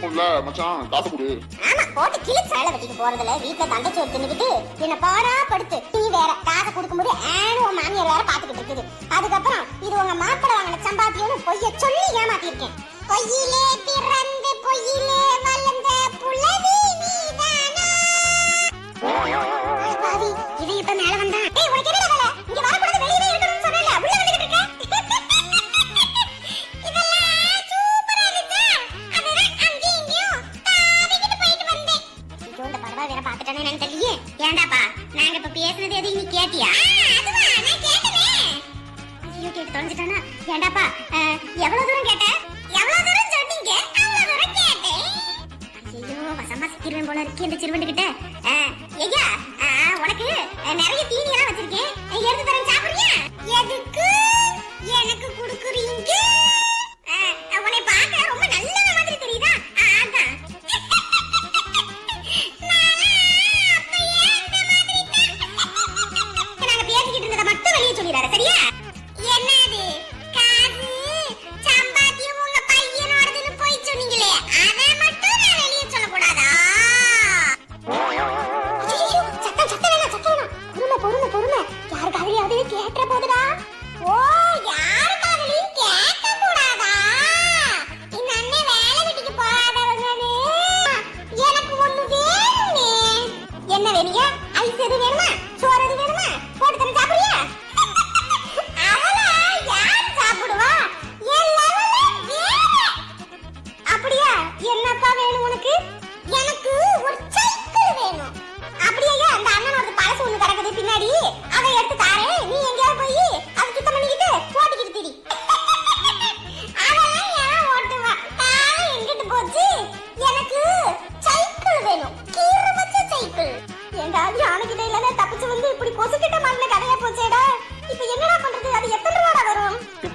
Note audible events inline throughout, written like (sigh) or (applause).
இருக்கும்ல மச்சான் காசு கொடு. ஆமா போட்டு கிழிச்சு வேலை வெட்டிக்கு போறதுல வீட்ல தங்கச்சி ஒரு தின்னுக்கிட்டு என்ன பாடா படுத்து நீ வேற காசை கொடுக்கும்போது ஆனும் உன் மாமியார் வேற பாத்துக்கிட்டு இருக்குது. அதுக்கப்புறம் இது உங்க மாப்பிள்ளை வாங்கின சம்பாத்தியம்னு பொய்ய சொல்லி ஏமாத்திருக்கேன் பொய்யிலே பிறந்து பொய்யிலே பாக்கி இந்த கிட்ட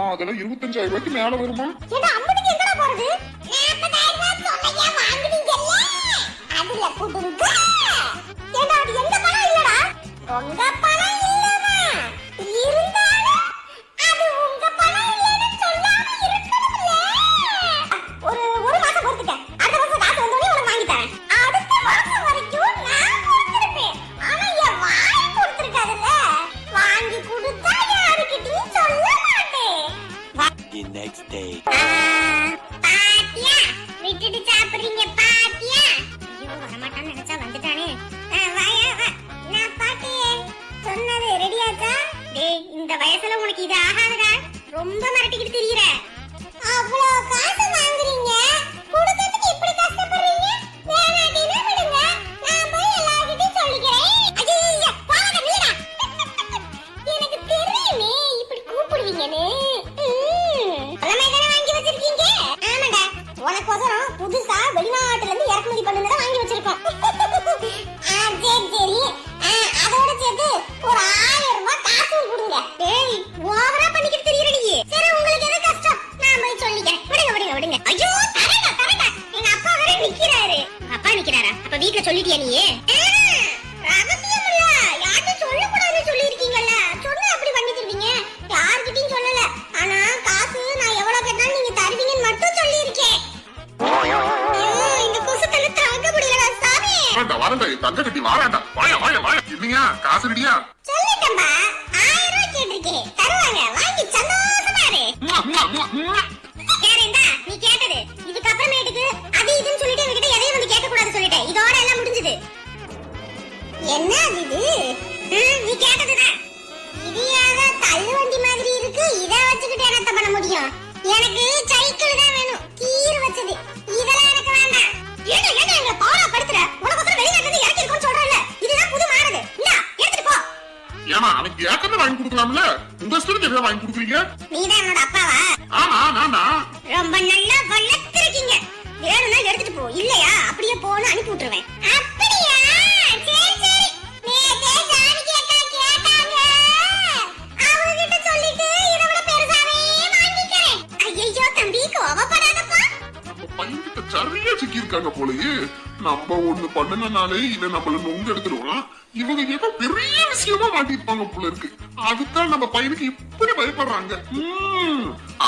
அம்மா அதெல்லாம் இருபத்தஞ்சாயிரம் ரூபாய்க்கு மேல வருமா? போறது? 40000 ரூபாய் சொல்லையா வாங்குனீங்கல்ல அதுல எங்க பணம் இல்லடா? உங்க The next day. பாத்தியா? விட்டுட்டு சாப்பிடுறீங்க பாத்தியா? ஐயோ வரமாட்டான்னு நினைச்சா வந்துட்டானே. வாயா நான் பாட்டி சொன்னது ரெடியாச்சா? டேய் இந்த வயசுல உனக்கு இது ஆகாதுடா. ரொம்ப மிரட்டிக்கிட்டு திரியற. அவ்வளோ காசு வாங்குறீங்க? கொடுக்கிறதுக்கு இப்படி கஷ்டப்படுறீங்க? வேணாட்டினா விடுங்க. நான் போய் எல்லார்கிட்டயும் சொல்லிக்கிறேன். ஐயோ போகாத எனக்கு தெரியுமே இப்படி கூப்பிடுவீங்கன்னு. காமெடி பண்ணுங்க வாங்கி வச்சிருக்கோம். தங்க கட்டி வாராண்டா வாயா வாயா வாயா. இல்லையா காசு ரெடியா? சொல்லிட்டேன்பா ஆயிரம் ரூபாய் கேட்டிருக்கேன் தருவாங்க. வாங்கி சந்தோஷமா இரு. கேரேண்டா நீ கேட்டது. இதுக்கப்புறமேட்டுக்கு அது இதுன்னு சொல்லிட்டு என்கிட்ட எதையும் வந்து கேட்க கூடாது சொல்லிட்டேன். இதோட எல்லாம் முடிஞ்சது. என்ன அது இது? நீ கேட்டதுதான் இது ஏதோ தள்ளு வண்டி மாதிரி இருக்கு. இத வச்சுக்கிட்டு என்னத்த பண்ண முடியும்? எனக்கு சைக்கிள் தான் வேணும். கீர் வச்சது. இதெல்லாம் எனக்கு வேண்டாம். ஏடா ஏடா எங்க பாவா ஏமா அவனுக்கு ஏற்கனவே வாங்கி கொடுக்கலாம்ல? உங்க இஷ்டத்துக்கு எதாவது வாங்கி கொடுக்குறீங்க? நீதான் என்னோட அப்பாவா? ஆமா நானா ரொம்ப நல்லா வளர்த்திருக்கீங்க வேணும்னா எடுத்துட்டு போ. இல்லையா அப்படியே போன்னு அனுப்பி விட்டுருவேன். அப்படியா? சரி சரி. நேத்தே ஜானகி அக்கா கேட்டாங்க. அவங்க கிட்ட சொல்லிட்டு இதை விட பெருசாவே வாங்கிக்கிறேன். ஐயோ தம்பி கோவப்படாதப்பா. நம்ம பையன்கிட்ட சரியா சிக்கியிருக்காங்க போலயே. நம்ம ஒண்ணு பண்ணனாலே இவன் நம்மள நொங்க எடுத்துருவான்? இவங்க ஏதோ பெரிய விஷயமா மாட்டிருப்பாங்க போல இருக்கு. அதுதான் நம்ம பையனுக்கு இப்படி பயப்படுறாங்க.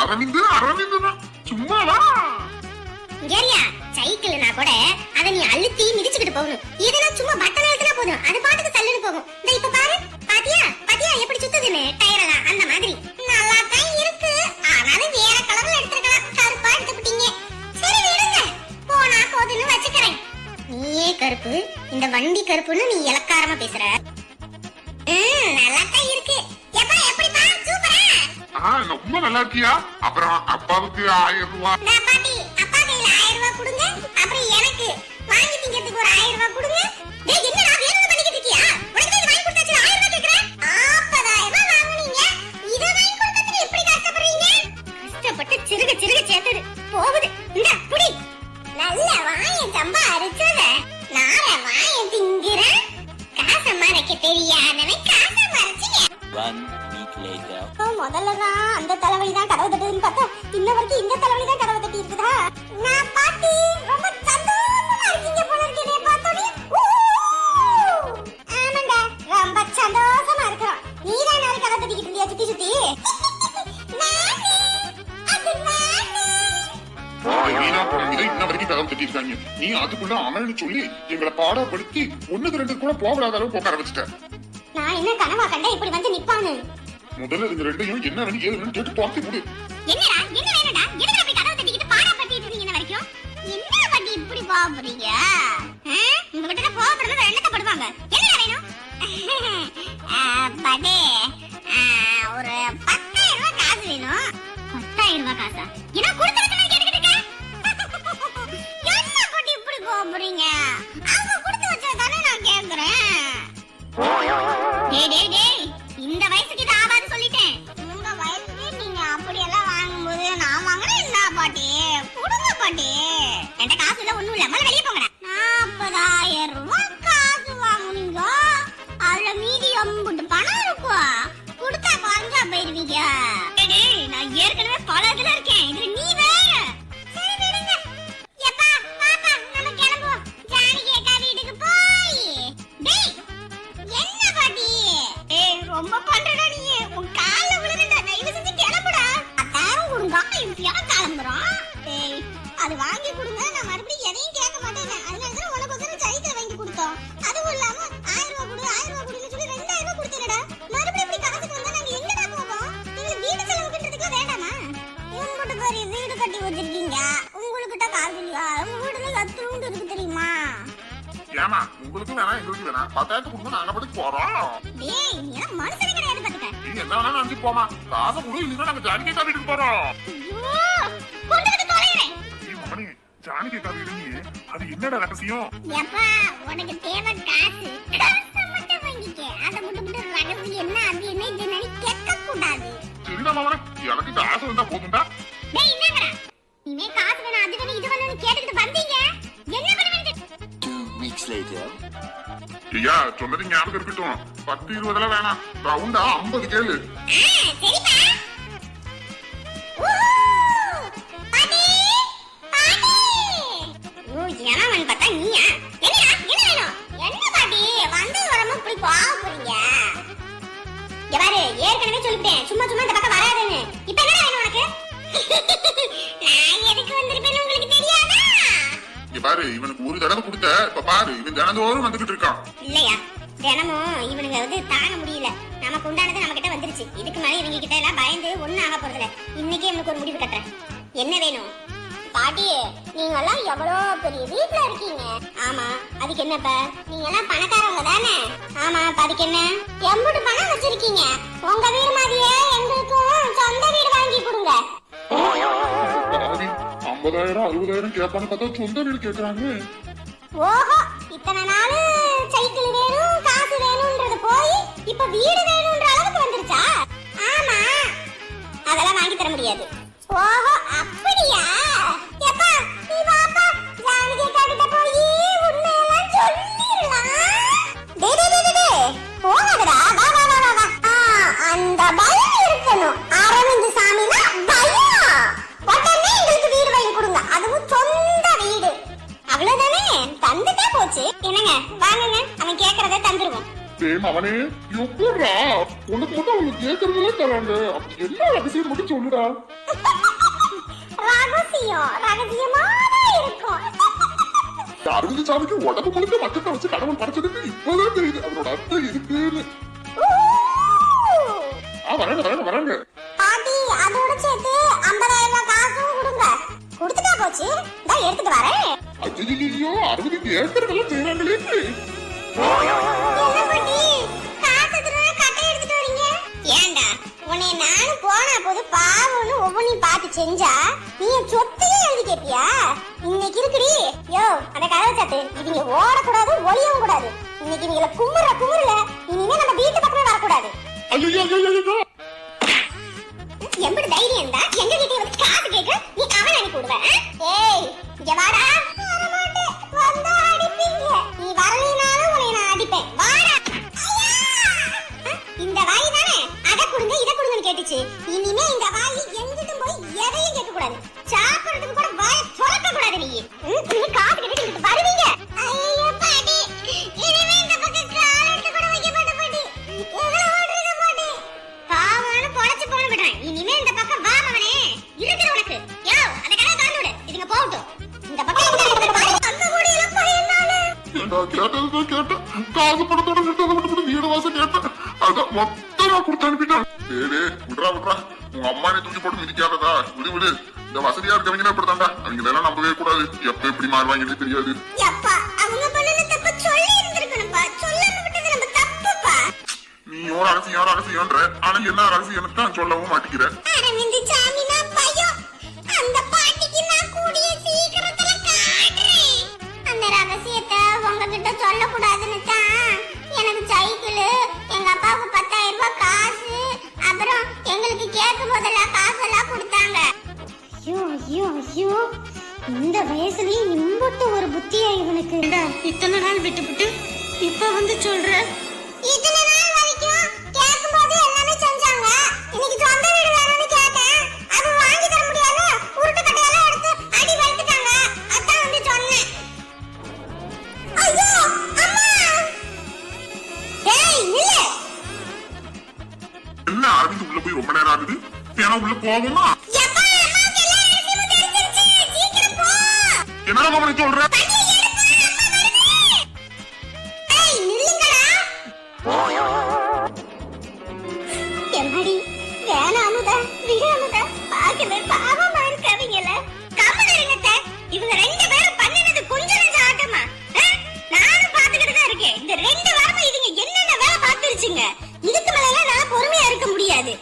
அரவிந்து அரவிந்து தான். சும்மாவா இங்கேரியா சைக்கிள்னா கூட அத நீ அழுத்தி மிதிச்சுக்கிட்டு போகணும். இதெல்லாம் சும்மா பட்டன் அழுத்தினா போதும். அது பாட்டுக்கு தள்ளுன்னு போகும். இந்த இப்ப பாரு. பாத்தியா? பாத்தியா? எப்படி சுத்துதுன்னு? வண்டி கருப்புன்னு நீ இலக்காரமா பேசுற. நல்லா தான் இருக்கு. சூப்பரா? ஆ ரொம்ப நல்லா இருக்கியா? அப்புறம் அப்பாவுக்கு ஆயிரம் ரூபாய் நீ அதுக்குள்ள அமல்னு சொல்லி எங்களை பாடப்படுத்தி ஒண்ணுக்கு ரெண்டு கூட போகலாத அளவு போக ஆரம்பிச்சிட்ட நான் என்ன கனவா கண்டா இப்படி வந்து நிப்பானு? முதல்ல இந்த ரெண்டையும் என்ன வேணும் ஏது வேணும் கேட்டு பார்த்து முடி பாட்டி. என்கிட்ட காசு இல்ல ஒண்ணும் இல்ல. முதல்ல வெளியே போங்க நாற்பதாயிரம் ரூபாய் அது வாங்கி கொடுங்க. நான் மறுபடியும் எதையும் கேட்க மாட்டேன். அதனால தான் உனக்கு வந்து சைக்கிள் வாங்கி கொடுத்தோம். அதுவும் இல்லாம ஆயிரம் ரூபாய் கொடு ஆயிரம் ரூபாய் கொடுன்னு சொல்லி ரெண்டாயிரம் ரூபாய் கொடுத்தேனடா. மறுபடியும் இப்படி காசுக்கு வந்தா நாங்க எங்கடா போவோம்? நீங்க வீடு செலவுக்குன்றதுக்கு வேண்டாமா? உங்ககிட்ட பெரிய வீடு கட்டி வச்சிருக்கீங்க. உங்ககிட்ட காசு இல்லையா? உங்க வீடுல எத்தனை இருக்கு தெரியுமா? ஏமா உங்களுக்கு வேணாம் எங்களுக்கு வேணாம். பத்தாயிரத்து கொடுங்க நாங்க படுத்து போறோம். டேய் நீ மனுஷனே கிடையாது பாத்துக்க. நீ என்ன வேணாலும் நினைச்சு போமா காசை கொடு இல்லைன்னா நாங்க ஜானகி அக்கா வீட்டுக்கு போறோம். ஐயோ கொண்டு ஜானகி அக்கா வீடு அது என்னடா ரகசியம்? எப்பா உனக்கு தேவை காசு. காசை மட்டும் வாங்கிக்க. அதை மட்டும் மட்டும் ரகசியம் என்ன அது என்ன இது என்ன கேட்க கூடாது சரிடா மகனே எனக்கு காசு வந்தா போதும்டா. டேய் என்னங்கடா இனிமே காசு வேணும் அது வேணும் இது வேணும்னு கேட்டுக்கிட்டு வந்தீங்க. என்ன பண்ணுவீங்க Two weeks later. ஐயா சொன்னது ஞாபகம் இருக்கட்டும். பத்து இருபதுல வேணாம். ரவுண்டா ஐம்பது கேளு. ஏற்கனவே சொல்லிட்டேன் சும்மா சும்மா இந்த பக்கம் வராதுன்னு. இப்ப என்ன வேணும் உனக்கு? (laughs) நான் எதுக்கு வந்திருப்பேன்னு உங்களுக்கு தெரியாதா? இங்க பாரு இவனுக்கு ஒரு தடவை கொடுத்த இப்ப பாரு இவன் தினந்தோறும் வந்துகிட்டு இருக்கான். இல்லையா? தினமும் இவனுங்க வந்து தாங்க முடியல. நமக்கு உண்டானது நம்ம கிட்ட வந்துருச்சு. இதுக்கு மேல இவங்க கிட்ட எல்லாம் பயந்து ஒண்ணும் ஆக போறதில்ல. இன்னைக்கே இவனுக்கு ஒரு முடிவு கட்டுறேன். என்ன வேணும்? பாட்டி நீங்க எல்லாம் எவ்வளவு பெரிய வீட்ல இருக்கீங்க? ஆமா அதுக்கு என்னப்ப? நீங்க எல்லாம் பணக்காரவங்க தானே? ஆமா அப்ப அதுக்கு என்ன? எம்புட்டு பணம் வச்சிருக்கீங்க. உங்க வீடு மாதிரியே எங்களுக்கும் சொந்த வீடு வாங்கி கொடுங்க. ஐம்பதாயிரம் அறுபதாயிரம் கேட்பான்னு பார்த்தா சொந்த வீடு கேட்கறாங்க ஓஹோ இத்தனை நாள் சைக்கிள் வேணும் காசு வேணும்ன்றது போய் இப்ப வீடு வேணும்ன்ற அளவுக்கு வந்துருச்சா? ஆமா அதெல்லாம் வாங்கி தர முடியாது. ஓஹோ டேய் மகனே எப்படிடா உனக்கு மட்டும் அவங்க கேட்கறதுல தராங்க. என்ன ரகசியம் மட்டும் சொல்லுடா. ரகசியம் ரகசியமான இருக்கும். சாமிக்கு உடம்பு முழுக்க மச்சத்தை வச்சு கடவுள் படைச்சதுக்கு இப்பதான் தெரியுது அதோட அர்த்தம் இருக்குன்னு. ஆ வராங்க வராங்க வராங்க. பாட்டி அதோட சேர்த்து ஐம்பதாயிரம் ரூபாய் காசும் கொடுங்க. கொடுத்துட்டா போச்சு. இந்தா எடுத்துட்டு வரேன். ஐயோ அரவிந்த் கேட்கறதெல்லாம் செய்யறாங்களே பார்த்து செஞ்சா நீ என் சொத்தையே எழுதி கேட்பியா இன்னைக்கு இருக்குடி. யோ அந்த கதவை சத்து. இவங்க ஓடக்கூடாது ஒளியவும் கூடாது. இன்னைக்கு இவங்கள குமுற குமுறல இனிமே நம்ம வீட்டு பக்கமே வரக்கூடாது. எம்படி தைரியம் தான் எங்க வீட்டுல வந்து காசு கேட்க நீ அவன் அனுப்பி விடுவ ஆ? ஏய் இங்க வாடா. காசு பணத்தோட விட்டதை விட்டு விட்டு வீடு வாசம் கேட்டேன். அதான் மொத்தமா கொடுத்து அனுப்பிட்டான். டேய் விட்றா விட்றா. உங்க அம்மா நீ தூக்கி போட்டு மிதிக்காததா? விடு விடு. இந்த வசதியா இருக்கவங்க இப்படித்தான்டா அவங்க எல்லாம் நம்பவே கூடாது. எப்ப எப்படி மாறுவாங்கன்னே தெரியாது. நீ ஒரு அரசியம் ஒரு அரசியம்ன்ற ஆனா என்ன அரசியம் தான் சொல்லவும் மாட்டேங்கிற வந்து சொல்ற. இத்தனை நாள் வரைக்கும் கேட்கும்போது எல்லாமே செஞ்சாங்க. இன்னைக்கு சொந்த வீடு வேணும்னு கேட்டேன். அது வாங்கி தர முடியாது உருட்டு கட்டையெல்லாம் எடுத்து அடி வளர்த்துட்டாங்க அதான் வந்து சொன்னேன். ஐயோ அம்மா! டேய் நில்லு. என்ன அரவிந்த் உள்ள போய் ரொம்ப நேரம் ஆகுது? ஏன்னா உள்ள போவோமா விடாமுதா பாவமா இருக்காதீங்கல இவங்க ரெண்டு பேரும் பண்ணினது ஆட்டமா? நானும் பாத்துக்கிட்டு தான் இருக்கேன். இந்த ரெண்டு வாரமா இதுங்க என்னென்ன வேலை இதுக்கு மேல நான் என்னால பொறுமையா இருக்க முடியாது.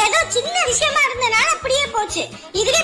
ஏதோ சின்ன விஷயமா இருந்தனால அப்படியே போச்சு. இதுவே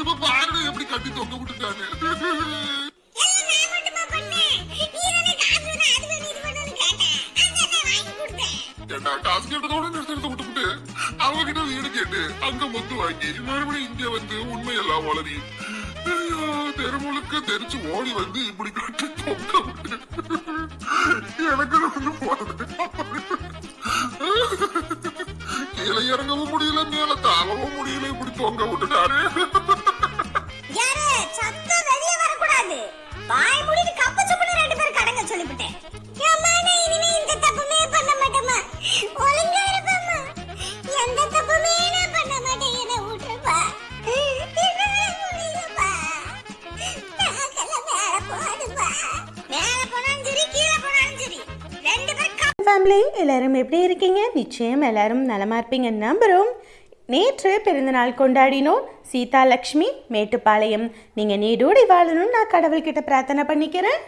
இப்ப பாருங்க எப்படி கட்டி தொங்க விட்டுட்டாங்க. ஏண்டா காசு கேட்டதோட நிறுத்தத்தை விட்டுவிட்டு அவங்க கிட்ட வீடு கேட்டு அங்க மொத்து வாங்கி மறுபடியும் இங்க வந்து உண்மையெல்லாம் வளரி. தெரு முழுக்க தெரிச்சு ஓடி வந்து இப்படி கட்டி தொங்க விட்டு. எனக்கு ஒண்ணு போறது கீழே இறங்கவும் முடியல மேல தாவவும் முடியல இப்படி தொங்க விட்டுட்டாரு யாரு, சத்தம் வெளிய வரக்கூடாது. வாய் மூடிட்டு கப்பு சுப்புன்னு ரெண்டு பேரும் கடங்க சொல்லிவிட்டேன். நிச்சயம் எல்லாரும் நலமா இருப்பீங்க நம்புகிறோம் நேற்று பிறந்தநாள் கொண்டாடினோம். சீதா லக்ஷ்மி மேட்டுப்பாளையம். நீங்கள் நீடோடி வாழணும்னு நான் கடவுள்கிட்ட பிரார்த்தனை பண்ணிக்கிறேன்.